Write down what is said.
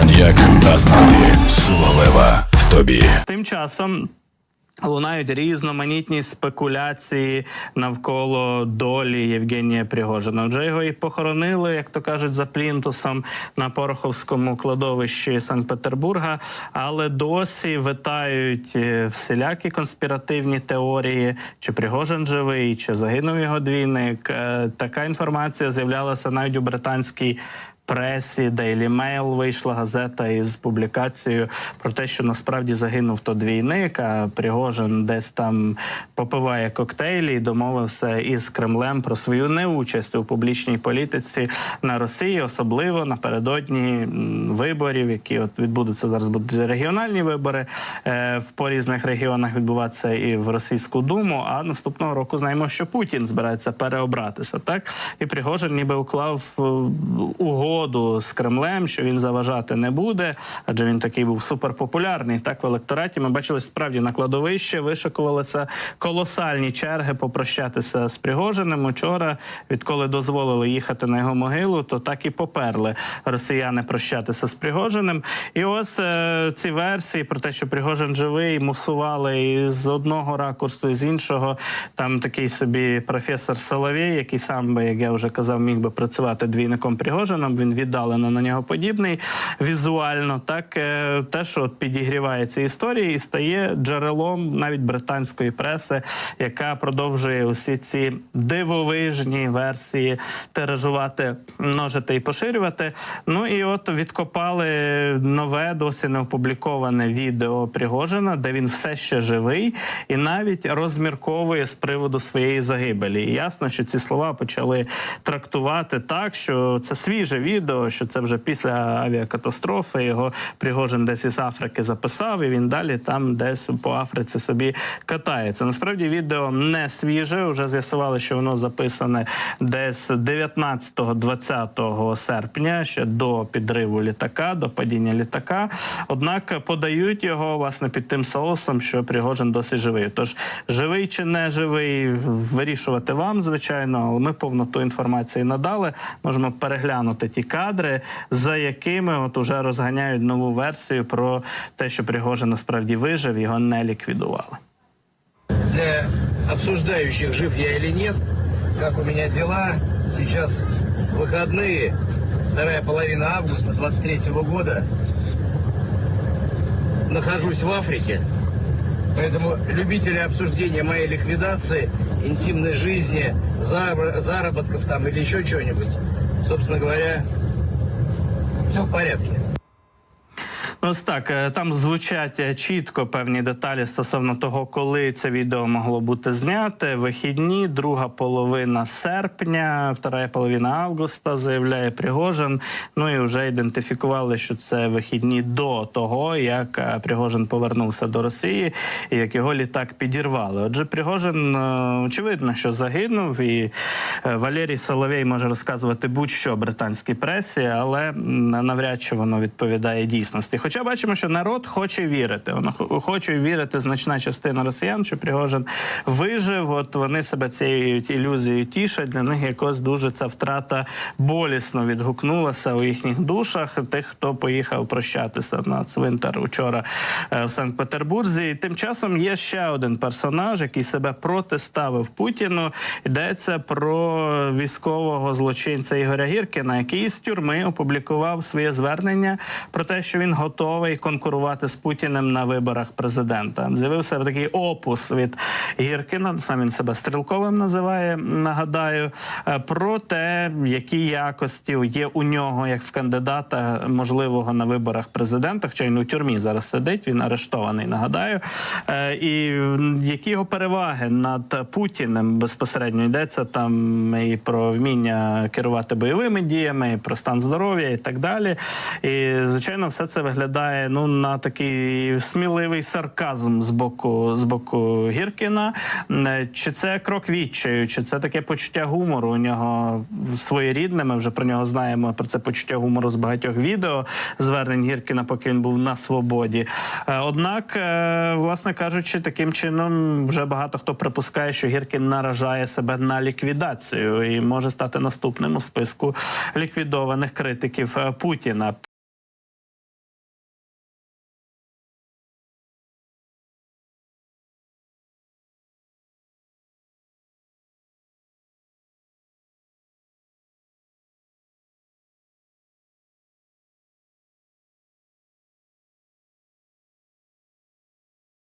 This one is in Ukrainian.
Коньяк, а знати сила в тобі. Тим часом. Лунають різноманітні спекуляції навколо долі Євгенія Пригожина. Вже його і похоронили, як то кажуть, за плінтусом на Пороховському кладовищі Санкт-Петербурга, але досі витають е, всілякі конспіративні теорії, чи Пригожин живий, чи загинув його двійник. Е, Така інформація з'являлася навіть у британській пресі Daily Mail вийшла газета із публікацією про те, що насправді загинув то двійник, а Пригожин десь там попиває коктейлі і домовився із Кремлем про свою неучасть у публічній політиці на Росії, особливо напередодні виборів, які от відбудуться зараз. Будуть регіональні вибори е, в по різних регіонах відбуватися і в російську думу. А наступного року знаємо, що Путін збирається переобратися. Так і Пригожин ніби уклав е, угоду з Кремлем, що він заважати не буде, адже він такий був суперпопулярний. Так в електораті ми бачили справді на кладовище вишикувалися колосальні черги попрощатися з Пригожиним. Учора, відколи дозволили їхати на його могилу, то так і поперли росіяни прощатися з Пригожиним. І ось е, ці версії про те, що Пригожин живий, мусували і з одного ракурсу, і з іншого. Там такий собі професор Соловей, який сам би, як я вже казав, міг би працювати двійником Пригожином. Він віддалено на нього подібний візуально. Так е, те, що от підігріває ці історії, і стає джерелом навіть британської преси, яка продовжує усі ці дивовижні версії тиражувати, множити і поширювати. Ну і от відкопали нове, досі не опубліковане відео Пригожина, де він все ще живий і навіть розмірковує з приводу своєї загибелі. І ясно, що ці слова почали трактувати так, що це свіже відео, що це вже після авіакатастрофи. Його Пригожин десь із Африки записав, і він далі там десь по Африці собі катається. Насправді відео не свіже. Вже з'ясували, що воно записане десь 19-20 серпня, ще до підриву літака, до падіння літака. Однак подають його власне під тим соусом, що Пригожин досі живий. Тож живий чи не живий, вирішувати вам, звичайно, але ми повноту інформації надали. Можемо переглянути ті кадри, за якими от уже розганяють нову версію про те, що Пригожин насправді вижив, його не ліквідували. для обсуждающих, жив я или нет, как у меня дела. Сейчас выходные, вторая половина августа 23 года. Нахожусь в Африке, поэтому любители обсуждения моей ликвидации, интимной жизни, зар- заработков там или еще чего-нибудь, собственно говоря, все в порядке. Ось так е, там звучать е, чітко певні деталі стосовно того, коли це відео могло бути зняте. Вихідні, друга половина серпня, втора половина августа, заявляє Пригожин. Ну і вже ідентифікували, що це вихідні до того, як е, Пригожин повернувся до Росії і як його літак підірвали. Отже, Пригожин очевидно, що загинув, і Валерій Соловей може розказувати будь-що британській пресі, але навряд чи воно відповідає дійсності. Хоча бачимо, що народ хоче вірити. Воно хо- хоче вірити значна частина росіян, що Пригожин вижив. От вони себе цією ілюзією тішать. Для них якось дуже ця втрата болісно відгукнулася у їхніх душах. Тих, хто поїхав прощатися на цвинтар учора е, в Санкт-Петербурзі. І тим часом є ще один персонаж, який себе протиставив Путіну. Йдеться про військового злочинця Ігоря Гіркіна, який з тюрми опублікував своє звернення про те, що він готовий конкурувати з Путіним на виборах президента. З'явився такий опус від Гіркіна. Сам він себе стрілковим називає. Нагадаю, е, про те, які якості є у нього як в кандидата можливого на виборах президента. Хоча він у тюрмі зараз сидить, він арештований. Нагадаю, Е, і які його переваги над Путіним безпосередньо йдеться там і про вміння керувати бойовими діями, і про стан здоров'я і так далі. І звичайно, все це виглядає ну на такий сміливий сарказм з боку з боку Гіркіна. Е, Чи це крок відчаю, чи це таке почуття гумору у нього своєрідне. Ми вже про нього знаємо про це почуття гумору з багатьох відео звернень Гіркіна, поки він був на свободі. Е, Однак, е, власне кажучи, таким чином вже багато хто припускає, що Гіркін наражає себе на ліквідацію і може стати наступним у списку ліквідованих критиків Путіна.